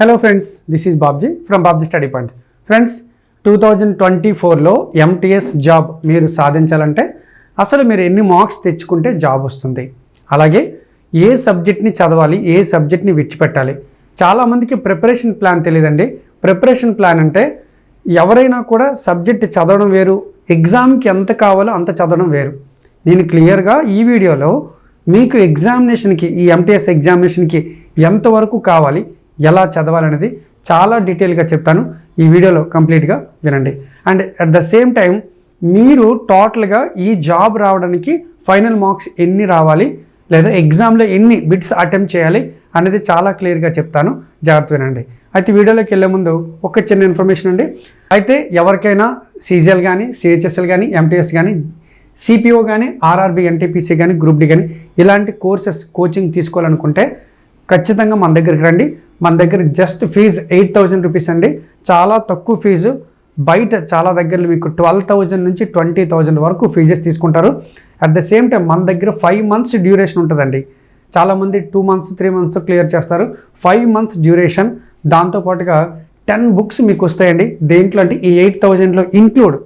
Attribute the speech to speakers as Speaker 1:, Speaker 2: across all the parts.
Speaker 1: Hello friends this is Babji from Babji study point friends two thousand twenty ఫోర్లో MTS job మీరు సాధించాలంటే అసలు మీరు ఎన్ని మార్క్స్ తెచ్చుకుంటే జాబ్ వస్తుంది. అలాగే ఏ సబ్జెక్ట్ని చదవాలి ఏ సబ్జెక్ట్ని విడిచిపెట్టాలి. చాలామందికి ప్రిపరేషన్ ప్లాన్ తెలియదండి ప్రిపరేషన్ ప్లాన్ అంటే ఎవరైనా కూడా సబ్జెక్ట్ చదవడం వేరు ఎగ్జామ్కి ఎంత కావాలో అంత చదవడం వేరు. నేను క్లియర్గా ఈ వీడియోలో మీకు ఎగ్జామినేషన్కి ఈ ఎంటీఎస్ ఎగ్జామినేషన్కి ఎంతవరకు కావాలి ఎలా చదవాలనేది చాలా డీటెయిల్గా చెప్తాను. ఈ వీడియోలో కంప్లీట్గా వినండి. And at the same time మీరు టోటల్గా ఈ జాబ్ రావడానికి ఫైనల్ మార్క్స్ ఎన్ని రావాలి లేదా ఎగ్జామ్లో ఎన్ని బిట్స్ అటెంప్ట్ చేయాలి అనేది చాలా క్లియర్గా చెప్తాను. జాగ్రత్త వినండి. అయితే వీడియోలోకి వెళ్ళే ముందు ఒక చిన్న ఇన్ఫర్మేషన్ అండి. అయితే ఎవరికైనా సీజీఎల్ కానీ సిహెచ్ఎస్ఎల్ కానీ ఎంటీఎస్ కానీ సిపిఓ కానీ ఆర్ఆర్బి ఎన్టీపీసీ కానీ గ్రూప్ డి కానీ ఇలాంటి కోర్సెస్ కోచింగ్ తీసుకోవాలనుకుంటే ఖచ్చితంగా మన దగ్గరికి రండి. మన దగ్గర just fee eight thousand rupees అండి. చాలా తక్కువ ఫీజు బయట చాలా దగ్గర మీకు ట్వెల్వ్ థౌజండ్ నుంచి ట్వంటీ థౌజండ్ వరకు ఫీజెస్ తీసుకుంటారు. అట్ ద సేమ్ టైం మన దగ్గర ఫైవ్ మంత్స్ డ్యూరేషన్ ఉంటుందండి. చాలామంది two months three months clear చేస్తారు. ఫైవ్ మంత్స్ డ్యూరేషన్ దాంతోపాటుగా టెన్ బుక్స్ మీకు వస్తాయండి. దేంట్లో అంటే ఈ ఎయిట్ థౌజండ్లో ఇంక్లూడ్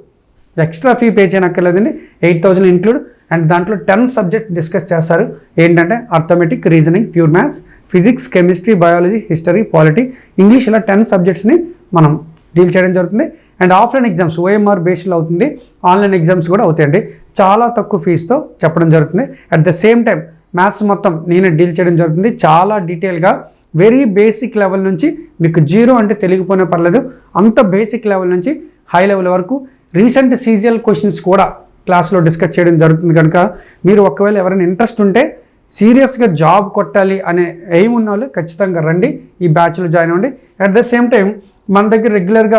Speaker 1: ఎక్స్ట్రా ఫీ పే చేయనక్కర్లేదండి. ఎయిట్ థౌజండ్ ఇంక్లూడ్ అండ్ దాంట్లో టెన్ సబ్జెక్ట్ డిస్కస్ చేస్తారు. ఏంటంటే arithmetic reasoning pure maths physics chemistry biology history polity English ఇలా టెన్ సబ్జెక్ట్స్ని మనం డీల్ చేయడం జరుగుతుంది. అండ్ ఆఫ్లైన్ ఎగ్జామ్స్ ఓఎంఆర్ బేస్లో అవుతుంది. ఆన్లైన్ ఎగ్జామ్స్ కూడా అవుతాయండి. చాలా తక్కువ ఫీజుతో చెప్పడం జరుగుతుంది. At the same time maths మొత్తం నేనే డీల్ చేయడం జరుగుతుంది. చాలా డీటెయిల్గా వెరీ బేసిక్ లెవెల్ నుంచి మీకు జీరో అంటే తెలియకపోయినా పర్లేదు. అంత బేసిక్ లెవెల్ నుంచి హై లెవెల్ వరకు రీసెంట్ సీజియల్ క్వశ్చన్స్ కూడా క్లాస్లో డిస్కస్ చేయడం జరుగుతుంది కనుక మీరు ఒకవేళ ఎవరైనా ఇంట్రెస్ట్ ఉంటే సీరియస్గా జాబ్ కొట్టాలి అనే ఎయిమ్ ఉన్న వాళ్ళు ఖచ్చితంగా రండి ఈ బ్యాచ్లో జాయిన్ అవ్వండి. అట్ ద సేమ్ టైం మన దగ్గర రెగ్యులర్గా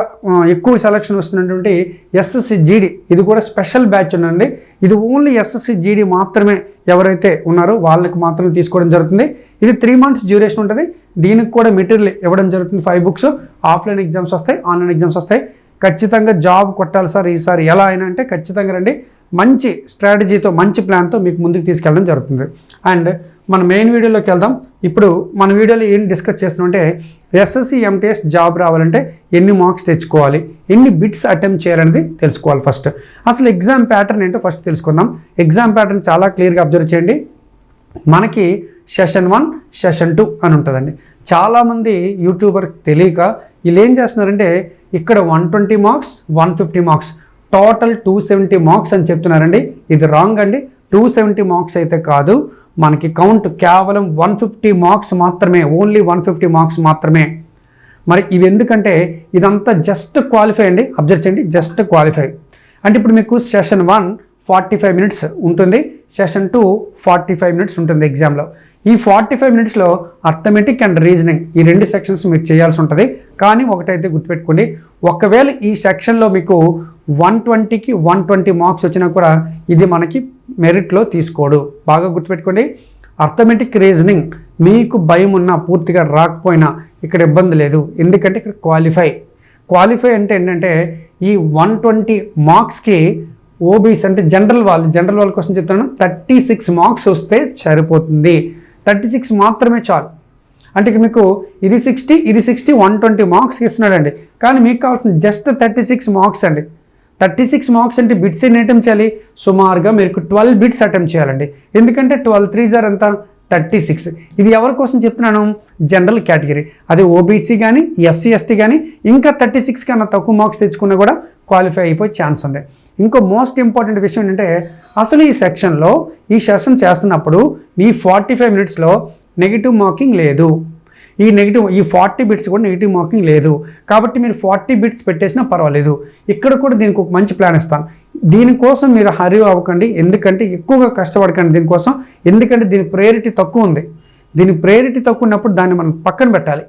Speaker 1: ఎక్కువ సెలక్షన్ వస్తున్నటువంటి ఎస్ఎస్సి జీడి ఇది కూడా స్పెషల్ బ్యాచ్ ఉందండి. ఇది ఓన్లీ ఎస్ఎస్సి జీడి మాత్రమే ఎవరైతే ఉన్నారో వాళ్ళకి మాత్రమే తీసుకోవడం జరుగుతుంది. ఇది త్రీ మంత్స్ డ్యూరేషన్ ఉంటుంది. దీనికి కూడా మెటీరియల్ ఇవ్వడం జరుగుతుంది ఫైవ్ బుక్స్ ఆఫ్లైన్ ఎగ్జామ్స్ వస్తాయి ఆన్లైన్ ఎగ్జామ్స్ వస్తాయి. ఖచ్చితంగా జాబ్ కొట్టాలి సార్ ఈసారి. ఎలా అయినా అంటే ఖచ్చితంగా రండి. మంచి స్ట్రాటజీతో మంచి ప్లాన్తో మీకు ముందుకు తీసుకెళ్ళడం జరుగుతుంది. అండ్ మన మెయిన్ వీడియోలోకి వెళ్దాం. ఇప్పుడు మన వీడియోలో ఏం డిస్కస్ చేస్తున్నామంటే ఎస్ఎస్సి ఎంటీఎస్ జాబ్ రావాలంటే ఎన్ని మార్క్స్ తెచ్చుకోవాలి? ఎన్ని బిట్స్ అటెంప్ట్ చేయాలనేది తెలుసుకోవాలి ఫస్ట్. అసలు ఎగ్జామ్ ప్యాటర్న్ ఏంటో ఫస్ట్ తెలుసుకుందాం. ఎగ్జామ్ ప్యాటర్న్ చాలా క్లియర్గా అబ్జర్వ్ చేయండి. మనకి సెషన్ వన్ సెషన్ టూ అని ఉంటుందండి. చాలామంది యూట్యూబర్ తెలియక వీళ్ళు ఏం చేస్తున్నారంటే ఇక్కడ one twenty marks one fifty marks total two seventy marks అని చెప్తున్నారండి. ఇది రాంగ్ అండి. టూ సెవెంటీ మార్క్స్ అయితే కాదు. మనకి కౌంట్ కేవలం వన్ ఫిఫ్టీ మార్క్స్ మాత్రమే ఓన్లీ వన్ ఫిఫ్టీ మార్క్స్ మాత్రమే. మరి ఇవి ఎందుకంటే ఇదంతా జస్ట్ క్వాలిఫై అండి. అబ్జర్వ్ చేయండి జస్ట్ క్వాలిఫై. అంటే ఇప్పుడు మీకు session one forty five minutes ఉంటుంది. Session two forty five minutes ఉంటుంది ఎగ్జామ్లో. ఈ ఫార్టీ ఫైవ్ మినిట్స్లో అర్థమెటిక్ అండ్ రీజనింగ్ ఈ రెండు సెక్షన్స్ మీరు చేయాల్సి ఉంటుంది. కానీ ఒకటైతే గుర్తుపెట్టుకోండి ఒకవేళ ఈ సెక్షన్లో మీకు వన్ ట్వంటీకి వన్ ట్వంటీ మార్క్స్ వచ్చినా కూడా ఇది మనకి మెరిట్లో తీసుకోడు. బాగా గుర్తుపెట్టుకోండి అర్థమెటిక్ రీజనింగ్ మీకు భయం ఉన్నా పూర్తిగా రాకపోయినా ఇక్కడ ఇబ్బంది లేదు. ఎందుకంటే ఇక్కడ క్వాలిఫై. క్వాలిఫై అంటే ఏంటంటే ఈ వన్ ట్వంటీ మార్క్స్కి ఓబీస్ అంటే జనరల్ వాళ్ళు జనరల్ వాళ్ళ కోసం చెప్తాను థర్టీ సిక్స్ మార్క్స్ వస్తే సరిపోతుంది. థర్టీ సిక్స్ మాత్రమే చాలు. అంటే ఇక మీకు ఇది సిక్స్టీ ఇది సిక్స్టీ వన్ ట్వంటీ మార్క్స్కి ఇస్తున్నాడండి. కానీ మీకు కావాల్సిన జస్ట్ థర్టీ సిక్స్ మార్క్స్ అండి. థర్టీ సిక్స్ మార్క్స్ అంటే బిట్స్ ఎన్ని అటెంప్ట్ చేయాలి? సుమారుగా మీకు ట్వెల్వ్ బిట్స్ అటెంప్ట్ చేయాలండి. ఎందుకంటే ట్వెల్వ్ త్రీ జార్ ఎంత? Thirty six. ఇది ఎవరి కోసం చెప్తున్నాను? General category. అది ఓబీసీ కానీ ఎస్సీ ఎస్టీ కానీ ఇంకా థర్టీ సిక్స్ కన్నా తక్కువ మార్క్స్ తెచ్చుకున్నా కూడా క్వాలిఫై అయిపోయే ఛాన్స్ ఉంది. ఇంకో మోస్ట్ ఇంపార్టెంట్ విషయం ఏంటంటే అసలు ఈ సెక్షన్లో ఈ సెషన్ చేస్తున్నప్పుడు ఈ ఫార్టీ ఫైవ్ మినిట్స్లో నెగిటివ్ మార్కింగ్ లేదు. ఈ నెగిటివ్ ఈ ఫార్టీ బిట్స్ కూడా నెగిటివ్ మార్కింగ్ లేదు. కాబట్టి మీరు ఫార్టీ బిట్స్ పెట్టేసినా పర్వాలేదు. ఇక్కడ కూడా దీనికి ఒక మంచి ప్లాన్ ఇస్తాను. దీనికోసం మీరు హరి అవ్వకండి. ఎందుకంటే ఎక్కువగా కష్టపడకండి దీనికోసం. ఎందుకంటే దీని ప్రయారిటీ తక్కువ ఉంది. దీని ప్రయారిటీ తక్కువ ఉన్నప్పుడు దాన్ని మనం పక్కన పెట్టాలి.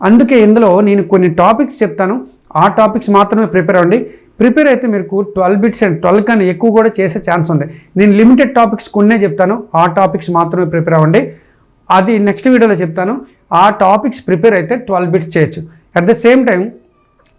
Speaker 1: అందుకే ఇందులో నేను కొన్ని టాపిక్స్ చెప్తాను. ఆ టాపిక్స్ మాత్రమే ప్రిపేర్ అవ్వండి. ప్రిపేర్ అయితే మీకు ట్వెల్వ్ బిట్స్ అండ్ ట్వెల్వ్ కన్నా ఎక్కువ కూడా చేసే ఛాన్స్ ఉంది. నేను లిమిటెడ్ టాపిక్స్ కొన్నే చెప్తాను. ఆ టాపిక్స్ మాత్రమే ప్రిపేర్ అవ్వండి. అది నెక్స్ట్ వీడియోలో చెప్తాను. ఆ టాపిక్స్ ప్రిపేర్ అయితే ట్వెల్వ్ బిట్స్ చేయొచ్చు. At the same time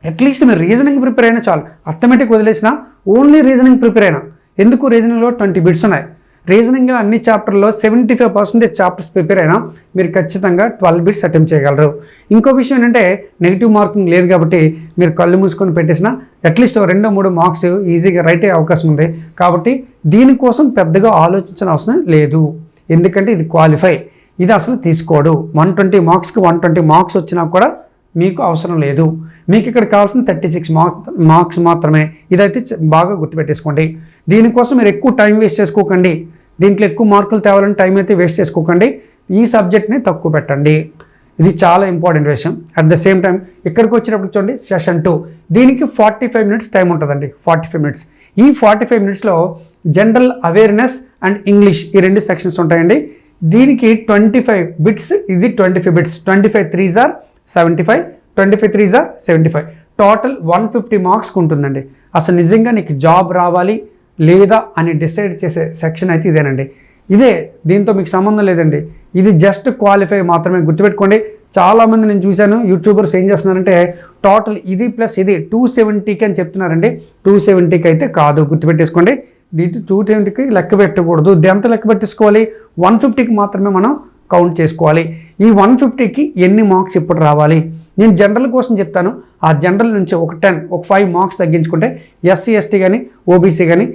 Speaker 1: at least మీరు రీజనింగ్ ప్రిపేర్ అయినా చాలు. అథమెటిక్ వదిలేసిన ఓన్లీ రీజనింగ్ ప్రిపేర్ అయినా. ఎందుకు? రీజనింగ్లో ట్వంటీ బిట్స్ ఉన్నాయి. రీజనింగ్ అన్ని చాప్టర్లో seventy five percentage chapters prepare అయినా మీరు ఖచ్చితంగా ట్వెల్వ్ బిట్స్ అటెంప్ట్ చేయగలరు. ఇంకో విషయం ఏంటంటే నెగిటివ్ మార్కింగ్ లేదు కాబట్టి మీరు కళ్ళు మూసుకొని పెట్టేసిన అట్లీస్ట్ రెండో మూడు మార్క్స్ ఈజీగా రైట్ అయ్యే అవకాశం ఉంది. కాబట్టి దీనికోసం పెద్దగా ఆలోచించిన అవసరం లేదు. ఎందుకంటే ఇది క్వాలిఫై. ఇది అసలు తీసుకోడు. వన్ ట్వంటీ మార్క్స్కి వన్ ట్వంటీ మార్క్స్ వచ్చినా కూడా మీకు అవసరం లేదు. మీకు ఇక్కడ కావాల్సిన థర్టీ సిక్స్ మార్క్ మార్క్స్ మాత్రమే. ఇదైతే బాగా గుర్తుపెట్టేసుకోండి. దీనికోసం మీరు ఎక్కువ టైం వేస్ట్ చేసుకోకండి. దీంట్లో ఎక్కువ మార్కులు తేవాలని టైం అయితే వేస్ట్ చేసుకోకండి. ఈ సబ్జెక్ట్ని తక్కువ పెట్టండి. ఇది చాలా ఇంపార్టెంట్ విషయం. అట్ ద సేమ్ టైం ఇక్కడికి వచ్చినప్పుడు చూడండి సెషన్ టూ దీనికి ఫార్టీ ఫైవ్ మినిట్స్ టైం ఉంటుందండి. ఫార్టీ ఫైవ్ మినిట్స్ ఈ ఫార్టీ ఫైవ్ మినిట్స్లో జనరల్ అవేర్నెస్ అండ్ ఇంగ్లీష్ ఈ రెండు సెక్షన్స్ ఉంటాయండి. దీనికి ట్వంటీ ఫైవ్ బిట్స్ ఇది twenty five bits twenty five threes are seventy five twenty five threes are seventy five total one fifty మార్క్స్కి ఉంటుందండి. అసలు నిజంగా నీకు జాబ్ రావాలి? లేదా అని డిసైడ్ చేసే సెక్షన్ అయితే ఇదేనండి. ఇదే దీంతో మీకు సంబంధం లేదండి. ఇది జస్ట్ క్వాలిఫై మాత్రమే గుర్తుపెట్టుకోండి. చాలామంది నేను చూశాను యూట్యూబర్స్ ఏం చేస్తున్నారంటే టోటల్ ఇది ప్లస్ ఇది టూ సెవెంటీకి అని చెప్తున్నారండి. టూ సెవెంటీకి అయితే కాదు గుర్తుపెట్టేసుకోండి. దీంట్లో టూ సెవెంటీకి లెక్క పెట్టకూడదు. ఎంత లెక్క పెట్టేసుకోవాలి? వన్ ఫిఫ్టీకి మాత్రమే మనం కౌంట్ చేసుకోవాలి. ఈ వన్ ఫిఫ్టీకి ఎన్ని మార్క్స్ ఇప్పుడు రావాలి? నేను జనరల్ కోసం చెప్తాను. ఆ జనరల్ నుంచి ఒక టెన్ ఒక ఫైవ్ మార్క్స్ తగ్గించుకుంటే ఎస్సీ ఎస్టీ కానీ ఓబీసీ కానీ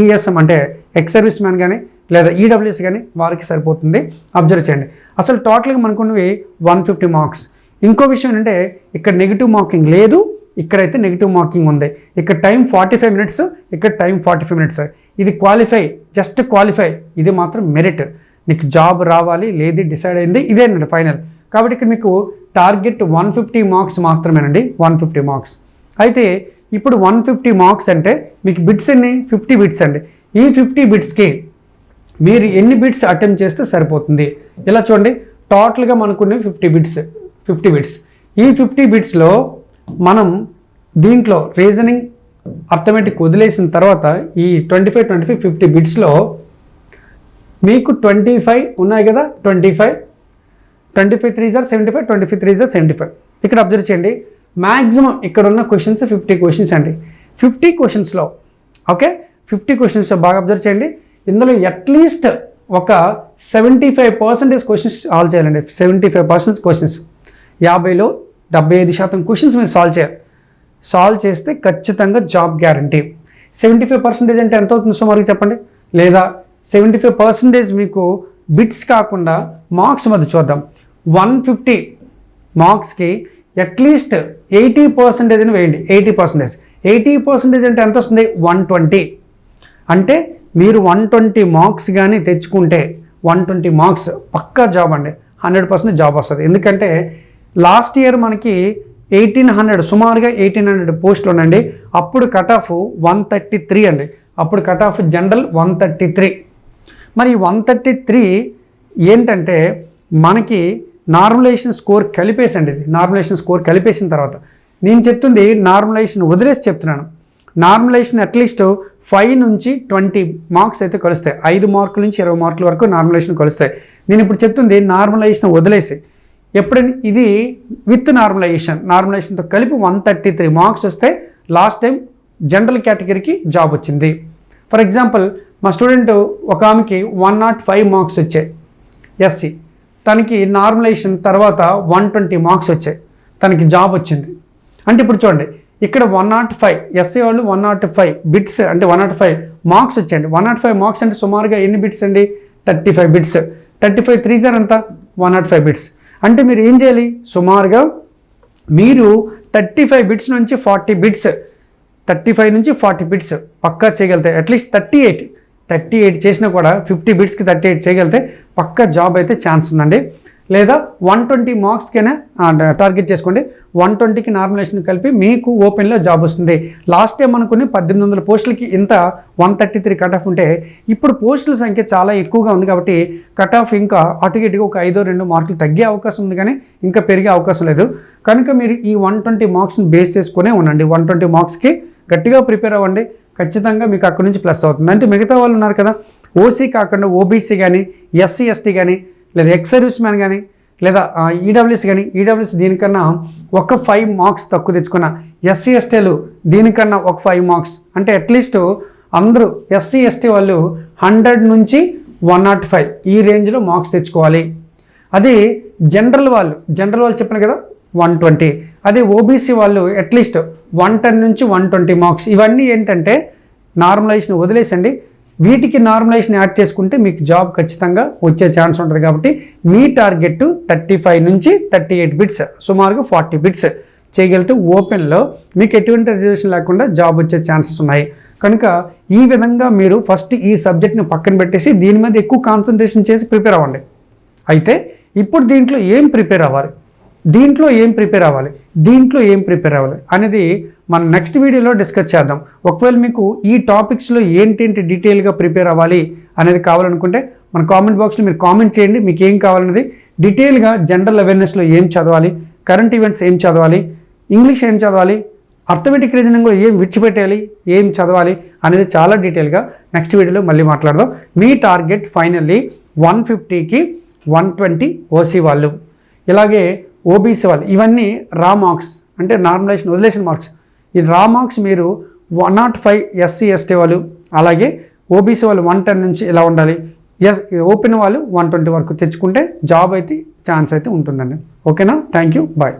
Speaker 1: ఈఎస్ఎం అంటే ఎక్స్ సర్వీస్ మ్యాన్ కానీ లేదా ఈడబ్ల్యూఎస్ కానీ వారికి సరిపోతుంది. అబ్జర్వ్ చేయండి. అసలు టోటల్గా మనకున్నవి వన్ ఫిఫ్టీ మార్క్స్ ఇంకో విషయం ఏంటంటే ఇక్కడ నెగిటివ్ మార్కింగ్ లేదు ఇక్కడైతే నెగిటివ్ మార్కింగ్ ఉంది. ఇక్కడ టైం ఫార్టీ ఫైవ్ మినిట్స్ ఇక్కడ టైం ఫార్టీ ఫైవ్ మినిట్స్ ఇది క్వాలిఫై జస్ట్ క్వాలిఫై ఇది మాత్రం మెరిట్ నీకు జాబ్ రావాలి లేది డిసైడ్ అయింది ఇదేనండి ఫైనల్ కాబట్టి ఇక్కడ మీకు టార్గెట్ వన్ ఫిఫ్టీ మార్క్స్ మాత్రమేనండి. వన్ ఫిఫ్టీ మార్క్స్ అయితే ఇప్పుడు వన్ ఫిఫ్టీ మార్క్స్ అంటే మీకు బిట్స్ ఎన్ని? ఫిఫ్టీ బిట్స్ అండి. ఈ ఫిఫ్టీ బిట్స్కి మీరు ఎన్ని బిట్స్ అటెంప్ట్ చేస్తే సరిపోతుంది. ఇలా చూడండి. టోటల్గా మనకున్న ఫిఫ్టీ బిట్స్ ఫిఫ్టీ బిట్స్ ఈ ఫిఫ్టీ బిట్స్లో మనం దీంట్లో రీజనింగ్ అర్థమెటిక్ వదిలేసిన తర్వాత ఈ twenty five twenty five fifty బిట్స్లో మీకు ట్వంటీ ఫైవ్ ఉన్నాయి కదా? Twenty five twenty five threes are seventy five twenty five threes are seventy five ఇక్కడ అబ్జర్వ్ చేయండి. మ్యాక్సిమం ఇక్కడ ఉన్న క్వశ్చన్స్ ఫిఫ్టీ క్వశ్చన్స్ అండి ఫిఫ్టీ క్వశ్చన్స్లో ఓకే ఫిఫ్టీ క్వశ్చన్స్ బాగా అబ్జర్వ్ చేయండి. ఇందులో అట్లీస్ట్ ఒక seventy five percentage questions solve చేయాలండి. సెవెంటీ ఫైవ్ పర్సెంట్ క్వశ్చన్స్ యాభైలో డెబ్బై ఐదు శాతం క్వశ్చన్స్ మీరు సాల్వ్ చేయాలి. సాల్వ్ చేస్తే ఖచ్చితంగా job guarantee seventy five percentage అంటే ఎంత అవుతుంది సుమారుగా చెప్పండి? లేదా సెవెంటీ ఫైవ్ పర్సెంటేజ్ మీకు బిట్స్ కాకుండా మార్క్స్ మధ్య చూద్దాం. వన్ ఫిఫ్టీ మార్క్స్కి అట్లీస్ట్ ఎయిటీ పర్సెంటేజ్ అని వేయండి. ఎయిటీ పర్సెంటేజ్ ఎయిటీ పర్సెంటేజ్ అంటే ఎంత వస్తుంది? వన్ ట్వంటీ అంటే మీరు వన్ ట్వంటీ మార్క్స్ కానీ తెచ్చుకుంటే వన్ ట్వంటీ మార్క్స్ పక్కా జాబ్ అండి. హండ్రెడ్ పర్సెంట్ జాబ్ వస్తుంది. ఎందుకంటే లాస్ట్ ఇయర్ మనకి ఎయిటీన్ హండ్రెడ్ సుమారుగా ఎయిటీన్ హండ్రెడ్ పోస్టులు ఉండండి అప్పుడు cut off one thirty three అండి. అప్పుడు cut off general one thirty three మరి వన్ థర్టీ త్రీ ఏంటంటే మనకి నార్మలైజేషన్ స్కోర్ కలిపేసండి ఇది. నార్మలైజేషన్ స్కోర్ కలిపేసిన తర్వాత. నేను చెప్తుంది నార్మలైజేషన్ వదిలేసి చెప్తున్నాను. నార్మలైజేషన్ అట్లీస్ట్ ఫైవ్ నుంచి ట్వంటీ మార్క్స్ అయితే కలుస్తాయి. ఐదు మార్కుల నుంచి ఇరవై మార్కుల వరకు నార్మలైజేషన్ కలుస్తాయి. నేను ఇప్పుడు చెప్తుంది నార్మలైజేషన్ వదిలేసి. ఎప్పుడైనా ఇది విత్ నార్మలైజేషన్ నార్మలైజేషన్తో కలిపి వన్ థర్టీ త్రీ మార్క్స్ వస్తే లాస్ట్ టైం జనరల్ కేటగిరీకి జాబ్ వచ్చింది. ఫర్ ఎగ్జాంపుల్ మా స్టూడెంట్ ఒక ఆమెకి వన్ నాట్ ఫైవ్ మార్క్స్ వచ్చాయి. ఎస్సీ తనకి నార్మలైజేషన్ తర్వాత వన్ ట్వంటీ మార్క్స్ వచ్చాయి. తనకి జాబ్ వచ్చింది. అంటే ఇప్పుడు చూడండి ఇక్కడ వన్ నాట్ ఫైవ్ ఎస్ఏ వాళ్ళు వన్ నాట్ ఫైవ్ బిట్స్ అంటే వన్ నాట్ ఫైవ్ మార్క్స్ వచ్చాయండి. వన్ నాట్ ఫైవ్ మార్క్స్ అంటే సుమారుగా ఎన్ని బిట్స్ అండి? Thirty five bits. Thirty five three jar అంతా వన్ నాట్ ఫైవ్ బిట్స్. అంటే మీరు ఏం చేయాలి? సుమారుగా మీరు థర్టీ ఫైవ్ బిట్స్ నుంచి ఫార్టీ బిట్స్ థర్టీ ఫైవ్ నుంచి ఫార్టీ బిట్స్ పక్కా చేయగలుగుతాయి at least thirty eight. Thirty eight చేసినా కూడా ఫిఫ్టీ బిట్స్కి థర్టీ ఎయిట్ చేయగలిగితే పక్కా జాబ్ అయితే ఛాన్స్ ఉందండి. లేదా వన్ ట్వంటీ మార్క్స్కైనా టార్గెట్ చేసుకోండి. వన్ ట్వంటీకి నార్మలైజేషన్ కలిపి మీకు ఓపెన్లో జాబ్ వస్తుంది. లాస్ట్ టైం అనుకుని పద్దెనిమిది వందల పోస్టులకి ఇంత one thirty three cut off ఉంటే ఇప్పుడు పోస్టుల సంఖ్య చాలా ఎక్కువగా ఉంది కాబట్టి కట్ ఆఫ్ ఇంకా అటు ఇటుగా ఒక ఐదో రెండు మార్కులు తగ్గే అవకాశం ఉంది కానీ ఇంకా పెరిగే అవకాశం లేదు. కనుక మీరు ఈ వన్ ట్వంటీ మార్క్స్ని బేస్ చేసుకునే ఉండండి. వన్ ట్వంటీ మార్క్స్కి గట్టిగా ప్రిపేర్ అవ్వండి. ఖచ్చితంగా మీకు అక్కడి నుంచి ప్లస్ అవుతుంది. అంటే మిగతా వాళ్ళు ఉన్నారు కదా ఓసీ కాకుండా ఓబీసీ కానీ ఎస్సీ ఎస్టీ కానీ లేదా ఎక్స్ సర్వీస్ మ్యాన్ కానీ లేదా ఈడబ్ల్యూఎస్ కానీ ఈడబ్ల్యూఎస్ దీనికన్నా ఒక ఫైవ్ మార్క్స్ తక్కువ తెచ్చుకున్న ఎస్సీ ఎస్టీలు దీనికన్నా ఒక ఫైవ్ మార్క్స్. అంటే అట్లీస్ట్ అందరూ ఎస్సీ ఎస్టీ వాళ్ళు హండ్రెడ్ నుంచి వన్ నాట్ ఫైవ్ ఈ రేంజ్లో మార్క్స్ తెచ్చుకోవాలి. అది జనరల్ వాళ్ళు జనరల్ వాళ్ళు చెప్పిన కదా వన్ ట్వంటీ అదే ఓబీసీ వాళ్ళు అట్లీస్ట్ వన్ టెన్ నుంచి వన్ ట్వంటీ మార్క్స్ ఇవన్నీ ఏంటంటే నార్మలైజేషన్ వదిలేసండి. వీటికి నార్మలైజేషన్ యాడ్ చేసుకుంటే మీకు జాబ్ ఖచ్చితంగా వచ్చే ఛాన్స్ ఉంటుంది కాబట్టి మీ టార్గెట్ థర్టీ ఫైవ్ నుంచి థర్టీ ఎయిట్ బిట్స్ సుమారుగా ఫార్టీ బిట్స్ చేయగలిగితే ఓపెన్లో మీకు ఎటువంటి రిజర్వేషన్ లేకుండా జాబ్ వచ్చే ఛాన్సెస్ ఉన్నాయి. కనుక ఈ విధంగా మీరు ఫస్ట్ ఈ సబ్జెక్ట్ని పక్కన పెట్టేసి దీని మీద ఎక్కువ కాన్సన్ట్రేషన్ చేసి ప్రిపేర్ అవ్వండి. అయితే ఇప్పుడు దీంట్లో ఏం ప్రిపేర్ అవ్వాలి? దీంట్లో ఏం ప్రిపేర్ అవ్వాలి? దీంట్లో ఏం ప్రిపేర్ అవ్వాలి? అనేది మనం నెక్స్ట్ వీడియోలో డిస్కస్ చేద్దాం. ఒకవేళ మీకు ఈ టాపిక్స్లో ఏంటేంటి డీటెయిల్గా ప్రిపేర్ అవ్వాలి అనేది కావాలనుకుంటే మన కామెంట్ బాక్స్లో మీరు కామెంట్ చేయండి. మీకు ఏం కావాలనేది డీటెయిల్గా జనరల్ అవేర్నెస్లో ఏం చదవాలి? కరెంట్ ఈవెంట్స్ ఏం చదవాలి? ఇంగ్లీష్ ఏం చదవాలి? అర్థమెటిక్ రీజనింగ్ కూడా ఏం విడిచిపెట్టాలి ఏం చదవాలి? అనేది చాలా డీటెయిల్గా నెక్స్ట్ వీడియోలో మళ్ళీ మాట్లాడదాం. మీ టార్గెట్ ఫైనల్లీ వన్ ఫిఫ్టీకి వన్ ట్వంటీ ఓసీ వాళ్ళు. ఇలాగే ఓబీసీ వాళ్ళు ఇవన్నీ రా మార్క్స్ అంటే నార్మలైజేషన్ వదిలేసిన మార్క్స్. ఈ రా మార్క్స్ మీరు one naught five SC ST వాళ్ళు అలాగే ఓబీసీ వాళ్ళు వన్ టెన్ నుంచి ఇలా ఉండాలి? ఎస్ ఓపెన్ వాళ్ళు వన్ ట్వంటీ వరకు తెచ్చుకుంటే జాబ్ అయితే ఛాన్స్ అయితే ఉంటుందండి. ఓకేనా? Thank you. బాయ్.